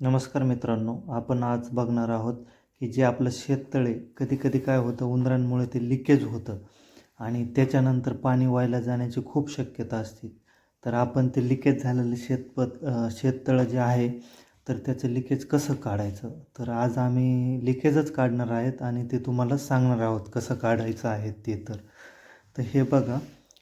नमस्कार मित्रांनो आपण आज बघणार आहोत की जे आपलं शेततळे कधी कधी काय होतं उंदरांमुळे ते लिकेज होतं आणि त्याच्यानंतर पाणी व्हायला जाण्याची खूप शक्यता असते. तर आपण ते लिकेज झालेलं शेतपत शेततळं जे आहे तर त्याचं लिकेज कसं काढायचं? तर आज आम्ही लिकेजच काढणार आहेत आणि ते तुम्हाला सांगणार आहोत कसं काढायचं आहे ते तर. तर हे बघा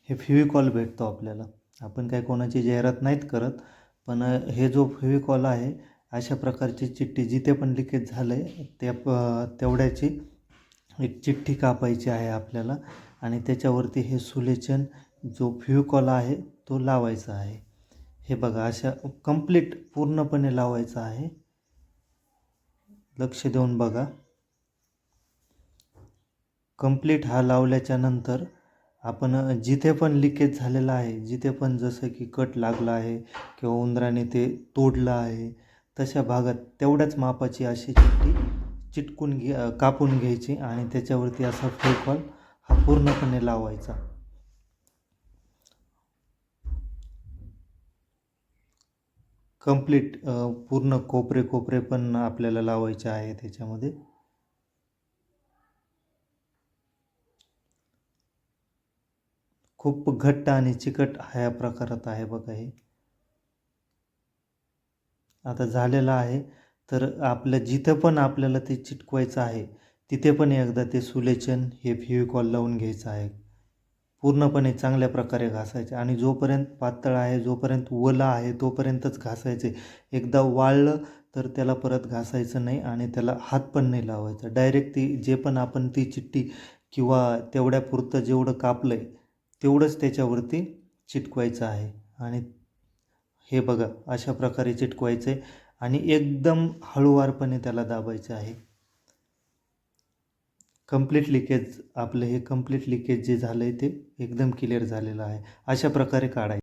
हे फेविकॉल भेटतो आपल्याला. आपण काय कोणाची जाहिरात नाहीत करत पण हे जो फेविकॉल आहे अशा प्रकारची चिठ्ठी जिथे पण लिकेज झालं आहे त्या प तेवढ्याची एक चिठ्ठी कापायची आहे आपल्याला. आणि त्याच्यावरती हे सुलेचन जो फ्युकॉल आहे तो लावायचा आहे. हे बघा अशा कंप्लीट पूर्णपणे लावायचा आहे. लक्ष देऊन बघा. कंप्लीट हा लावल्याच्या नंतर आपण जिथे पण लिकेज झालेला आहे जिथे पण जसं की कट लागला आहे किंवा उंदराने ते तोडलं आहे तशा भागात तेवढ्याच मापाची अशी चिठ्ठी चिटकून घे कापून घ्यायची आणि त्याच्यावरती असा फेकॉल हा पूर्णपणे लावायचा. कंप्लीट पूर्ण कोपरे कोपरे पण आपल्याला लावायचे आहे त्याच्यामध्ये. खूप घट्ट आणि चिकट ह्या प्रकारात आहे बघा हे. आता झालेलं आहे. तर आपलं जिथं पण आपल्याला ते चिटकवायचं आहे तिथे पण एकदा ते सुलेचन हे फेविकॉल लावून घ्यायचं आहे. पूर्णपणे चांगल्या प्रकारे घासायचे आणि जोपर्यंत पातळ आहे जोपर्यंत ओला आहे तोपर्यंतच घासायचे. एकदा वाळलं तर त्याला परत घासायचं नाही आणि त्याला हात पण नाही लावायचा. डायरेक्ट ती जे पण आपण ती चिठ्ठी किंवा तेवढ्यापुरतं जेवढं कापलं आहे तेवढंच त्याच्यावरती चिटकवायचं आहे. आणि हे बघा अशा प्रकारे चिटकवायचं आहे आणि एकदम हळूवारपणे त्याला दाबायचं आहे. कंप्लीट लिकेज आपलं हे कंप्लीट लिकेज जे झालं आहे ते एकदम क्लिअर झालेलं आहे. अशा प्रकारे काढायचं.